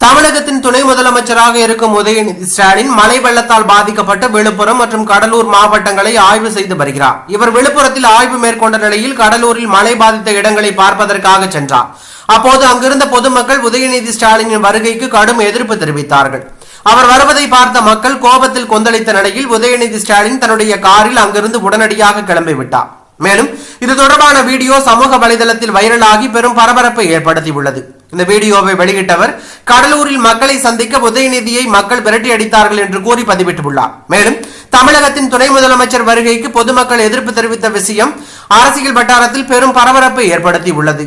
தமிழகத்தின் துணை முதலமைச்சராக இருக்கும் உதயநிதி ஸ்டாலின் மழை வெள்ளத்தால் பாதிக்கப்பட்ட விழுப்புரம் மற்றும் கடலூர் மாவட்டங்களை ஆய்வு செய்து வருகிறார். இவர் விழுப்புரத்தில் ஆய்வு மேற்கொண்ட நிலையில் கடலூரில் மழை பாதித்த இடங்களை பார்ப்பதற்காக சென்றார். அப்போது அங்கிருந்த பொதுமக்கள் உதயநிதி ஸ்டாலினின் வருகைக்கு கடும் எதிர்ப்பு தெரிவித்தார்கள். அவர் வருவதை பார்த்த மக்கள் கோபத்தில் கொந்தளித்த நிலையில் உதயநிதி ஸ்டாலின் தன்னுடைய காரில் அங்கிருந்து உடனடியாக கிளம்பிவிட்டார் மேலும் இது தொடர்பான வீடியோ சமூக வலைதளத்தில் வைரலாகி பெரும் பரபரப்பை ஏற்படுத்தியுள்ளது. இந்த வீடியோவை வெளியிட்டவர் கடலூரில் மக்களை சந்திக்க உதயநிதியை மக்கள் விரட்டி அடித்தார்கள் என்று கூறி பதிவிட்டுள்ளார். மேலும் தமிழகத்தின் துணை முதலமைச்சர் வருகைக்கு பொதுமக்கள் எதிர்ப்பு தெரிவித்த விஷயம் அரசியல் வட்டாரத்தில் பெரும் பரபரப்பை ஏற்படுத்தியுள்ளது.